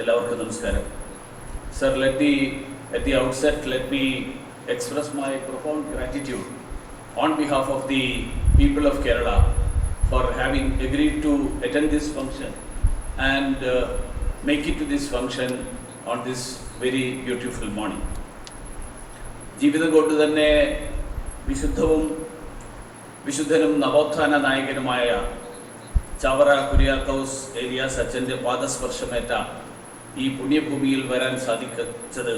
എല്ലാവർക്കും നമസ്കാരം sir let the at the outset let me express my profound gratitude on behalf of the people of Kerala for having agreed to attend this function and make it this to on this very beautiful morning. ജീവിതം കൊണ്ട് തന്നെ വിശുദ്ധവും വിശുദ്ധനും നവോത്ഥാന നായകനുമായ Chavara കുര്യാക്കൗസ് areas അച്ഛന്റെ പാദസ്പർശമേറ്റ ഈ പുണ്യഭൂമിയിൽ വരാൻ സാധിച്ചത്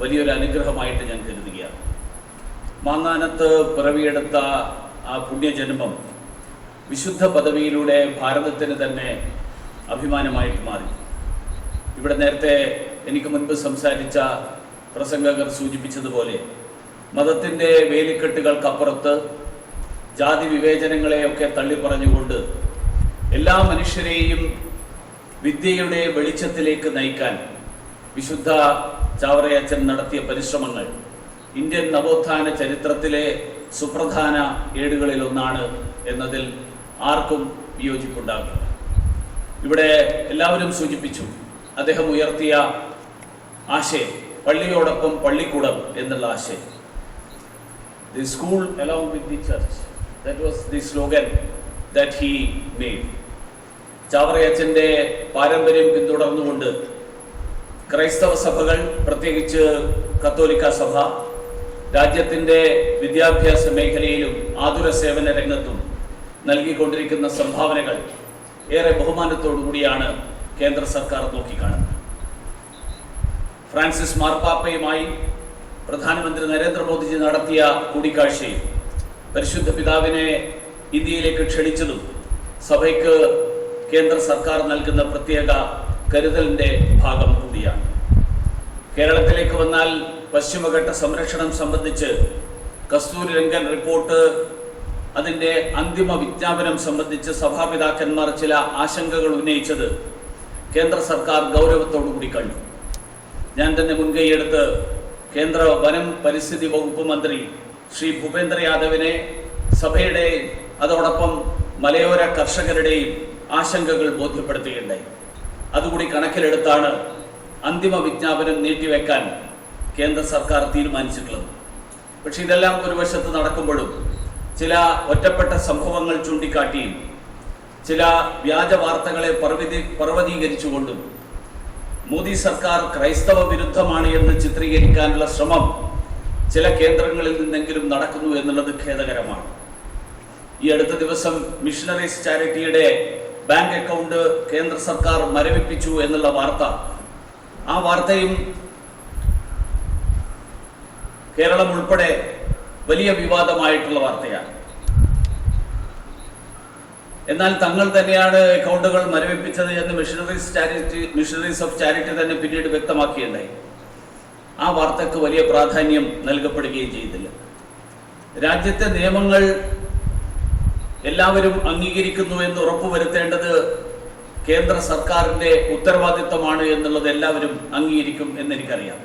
വലിയൊരു അനുഗ്രഹമായിട്ട് ഞാൻ കരുതുകയാണ്. മാങ്ങാനത്ത് പിറവിയെടുത്ത ആ പുണ്യജന്മം വിശുദ്ധ പദവിയിലൂടെ ഭാരതത്തിന് തന്നെ അഭിമാനമായിട്ട് മാറി. ഇവിടെ നേരത്തെ എനിക്ക് മുൻപ് സംസാരിച്ച പ്രസംഗകർ സൂചിപ്പിച്ചതുപോലെ മതത്തിന്റെ വേലിക്കെട്ടുകൾക്കപ്പുറത്ത് ജാതി വിവേചനങ്ങളെയൊക്കെ തള്ളിപ്പറഞ്ഞുകൊണ്ട് എല്ലാ മനുഷ്യരെയും വിദ്യയുടെ വെളിച്ചത്തിലേക്ക് നയിക്കാൻ വിശുദ്ധ ചാവറയച്ചൻ നടത്തിയ പരിശ്രമങ്ങൾ ഇന്ത്യൻ നവോത്ഥാന ചരിത്രത്തിലെ സുപ്രധാന ഏടുകളിൽ ഒന്നാണ് എന്നതിൽ ആർക്കും വിയോജിപ്പുണ്ടാകില്ല ഇവിടെ എല്ലാവരും സൂചിപ്പിച്ചു അദ്ദേഹം ഉയർത്തിയ ആശയം പള്ളിയോടൊപ്പം പള്ളിക്കൂടം എന്നുള്ള ആശയം. The school along with the church that was the slogan that he made ചാവറയച്ചന്റെ പാരമ്പര്യം പിന്തുടർന്നുകൊണ്ട് ക്രൈസ്തവ സഭകൾ പ്രത്യേകിച്ച് കത്തോലിക്ക സഭ രാജ്യത്തിന്റെ വിദ്യാഭ്യാസ മേഖലയിലും ആതുര സേവന രംഗത്തും നൽകിക്കൊണ്ടിരിക്കുന്ന സംഭാവനകൾ ഏറെ ബഹുമാനത്തോടുകൂടിയാണ് കേന്ദ്ര സർക്കാർ നോക്കിക്കാണുന്നത്. ഫ്രാൻസിസ് മാർപ്പാപ്പയുമായി പ്രധാനമന്ത്രി നരേന്ദ്രമോദിജി നടത്തിയ കൂടിക്കാഴ്ചയിൽ പരിശുദ്ധ പിതാവിനെ ഇന്ത്യയിലേക്ക് ക്ഷണിച്ചതും സഭയ്ക്ക് കേന്ദ്ര സർക്കാർ നൽകുന്ന പ്രത്യേക കരുതലിന്റെ ഭാഗം കൂടിയാണ്. കേരളത്തിലേക്ക് വന്നാൽ പശ്ചിമഘട്ട സംരക്ഷണം സംബന്ധിച്ച് കസ്തൂരി രംഗൻ റിപ്പോർട്ട് അതിന്റെ അന്തിമ വിജ്ഞാപനം സംബന്ധിച്ച് സഭാപിതാക്കന്മാർ ചില ആശങ്കകൾ ഉന്നയിച്ചത് കേന്ദ്ര സർക്കാർ ഗൗരവത്തോടുകൂടി കണ്ടു. ഞാൻ തന്നെ മുൻകൈയെടുത്ത് കേന്ദ്ര വനം പരിസ്ഥിതി വകുപ്പ് മന്ത്രി ശ്രീ ഭൂപേന്ദ്ര യാദവിനെ സഭയുടെ അതോടൊപ്പം മലയോര കർഷകരുടെയും ആശങ്കകൾ ബോധ്യപ്പെടുത്തുകയുണ്ടായി. അതുകൂടി കണക്കിലെടുത്താണ് അന്തിമ വിജ്ഞാപനം നീട്ടിവെക്കാൻ കേന്ദ്ര സർക്കാർ തീരുമാനിച്ചിട്ടുള്ളത്. പക്ഷെ ഇതെല്ലാം ഒരു വശത്ത് നടക്കുമ്പോഴും ചില ഒറ്റപ്പെട്ട സംഭവങ്ങൾ ചൂണ്ടിക്കാട്ടിയും ചില വ്യാജ വാർത്തകളെ പർവതി പർവതീകരിച്ചുകൊണ്ടും മോദി സർക്കാർ ക്രൈസ്തവ വിരുദ്ധമാണ് എന്ന് ചിത്രീകരിക്കാനുള്ള ശ്രമം ചില കേന്ദ്രങ്ങളിൽ നിന്നെങ്കിലും നടക്കുന്നു എന്നുള്ളത് ഖേദകരമാണ്. ഈ അടുത്ത ദിവസം മിഷണറീസ് ചാരിറ്റിയുടെ ബാങ്ക് അക്കൗണ്ട് കേന്ദ്ര സർക്കാർ മരവിപ്പിച്ചു എന്നുള്ള വാർത്ത. ആ വാർത്തയും കേരളം ഉൾപ്പെടെ വലിയ വിവാദമായിട്ടുള്ള വാർത്തയാണ്. എന്നാൽ തങ്ങൾ തന്നെയാണ് അക്കൗണ്ടുകൾ മരവിപ്പിച്ചത് എന്ന് missionaries charity missionaries of charity തന്നെ പിന്നീട് വ്യക്തമാക്കിയുണ്ടായി. ആ വാർത്തക്ക് വലിയ പ്രാധാന്യം നൽകപ്പെടുകയും ചെയ്തില്ല. രാജ്യത്തെ നിയമങ്ങൾ എല്ലാവരും അംഗീകരിക്കുന്നു എന്ന് ഉറപ്പുവരുത്തേണ്ടത് കേന്ദ്ര സർക്കാരിന്റെ ഉത്തരവാദിത്തമാണ് എന്നുള്ളത് എല്ലാവരും അംഗീകരിക്കും എന്നെനിക്കറിയാം.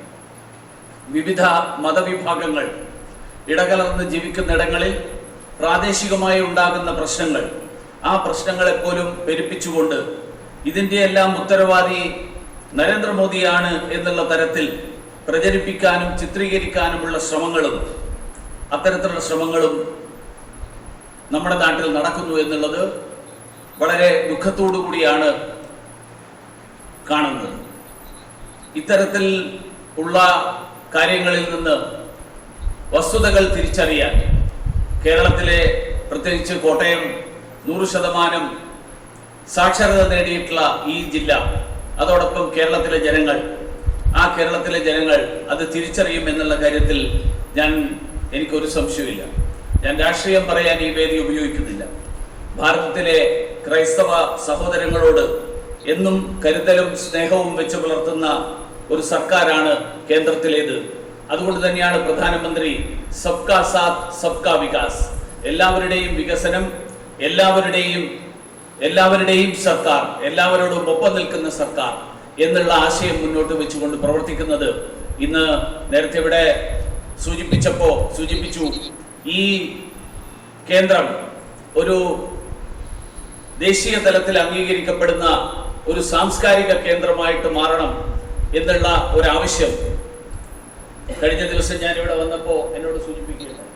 വിവിധ മതവിഭാഗങ്ങൾ ഇടകലർന്ന് ജീവിക്കുന്നിടങ്ങളിൽ പ്രാദേശികമായി ഉണ്ടാകുന്ന പ്രശ്നങ്ങൾ ആ പ്രശ്നങ്ങളെപ്പോലും പെരുപ്പിച്ചുകൊണ്ട് ഇതിന്റെ എല്ലാം ഉത്തരവാദി നരേന്ദ്രമോദിയാണ് എന്നുള്ള തരത്തിൽ പ്രചരിപ്പിക്കാനും ചിത്രീകരിക്കാനുമുള്ള ശ്രമങ്ങളും അത്തരത്തിലുള്ള ശ്രമങ്ങളും നമ്മുടെ നാട്ടിൽ നടക്കുന്നു എന്നുള്ളത് വളരെ ദുഃഖത്തോടു കൂടിയാണ് കാണുന്നത്. ഇത്തരത്തിൽ ഉള്ള കാര്യങ്ങളിൽ നിന്ന് വസ്തുതകൾ തിരിച്ചറിയാൻ കേരളത്തിലെ പ്രത്യേകിച്ച് കോട്ടയം നൂറ് ശതമാനം സാക്ഷരത നേടിയിട്ടുള്ള ഈ ജില്ല അതോടൊപ്പം കേരളത്തിലെ ജനങ്ങൾ ആ കേരളത്തിലെ ജനങ്ങൾ അത് തിരിച്ചറിയും എന്നുള്ള കാര്യത്തിൽ ഞാൻ എനിക്കൊരു സംശയമില്ല ഞാൻ രാഷ്ട്രീയം പറയാൻ ഈ വേദി ഉപയോഗിക്കുന്നില്ല. ഭാരതത്തിലെ ക്രൈസ്തവ സഹോദരങ്ങളോട് എന്നും കരുതലും സ്നേഹവും വെച്ച് പുലർത്തുന്ന ഒരു സർക്കാരാണ് കേന്ദ്രത്തിലേത്. അതുകൊണ്ട് തന്നെയാണ് പ്രധാനമന്ത്രി സബ്കാ സാത് സബ്കാ വികാസ്. എല്ലാവരുടെയും വികസനം എല്ലാവരുടെയും എല്ലാവരുടെയും സർക്കാർ എല്ലാവരോടും ഒപ്പം നിൽക്കുന്ന സർക്കാർ എന്നുള്ള ആശയം മുന്നോട്ട് വെച്ചുകൊണ്ട് പ്രവർത്തിക്കുന്നത് ഇന്ന് നേരത്തെ ഇവിടെ സൂചിപ്പിച്ചപ്പോ സൂചിപ്പിച്ചു. ഈ കേന്ദ്രം ഒരു ദേശീയ തലത്തിൽ അംഗീകരിക്കപ്പെടുന്ന ഒരു സാംസ്കാരിക കേന്ദ്രമായിട്ട് മാറണം എന്നുള്ള ഒരാവശ്യം. കഴിഞ്ഞ ദിവസം ഞാൻ ഇവിടെ വന്നപ്പോൾ എന്നോട് സൂചിപ്പിക്കുകയുണ്ടായി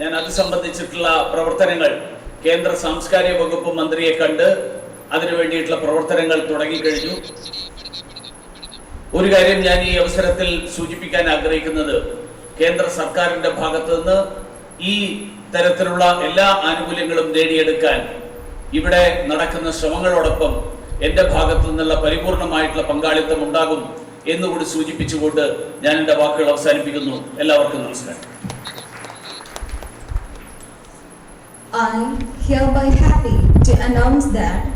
ഞാൻ അത് സംബന്ധിച്ചിട്ടുള്ള പ്രവർത്തനങ്ങൾ കേന്ദ്ര സാംസ്കാരിക വകുപ്പ് മന്ത്രിയെ കണ്ട് അതിനു വേണ്ടിയിട്ടുള്ള പ്രവർത്തനങ്ങൾ തുടങ്ങിക്കഴിഞ്ഞു. ഒരു കാര്യം ഞാൻ ഈ അവസരത്തിൽ സൂചിപ്പിക്കാൻ ആഗ്രഹിക്കുന്നത് കേന്ദ്ര സർക്കാരിന്റെ ഭാഗത്തു നിന്ന് ഈ തരത്തിലുള്ള എല്ലാ ആനുകൂല്യങ്ങളും നേടിയെടുക്കാൻ ഇവിടെ നടക്കുന്ന ശ്രമങ്ങളോടൊപ്പം എന്റെ ഭാഗത്തു നിന്നുള്ള പരിപൂർണമായിട്ടുള്ള പങ്കാളിത്തം ഉണ്ടാകും എന്നുകൂടി സൂചിപ്പിച്ചുകൊണ്ട് ഞാൻ എന്റെ വാക്കുകൾ അവസാനിപ്പിക്കുന്നു. എല്ലാവർക്കും നമസ്കാരം. I hereby happy to announce that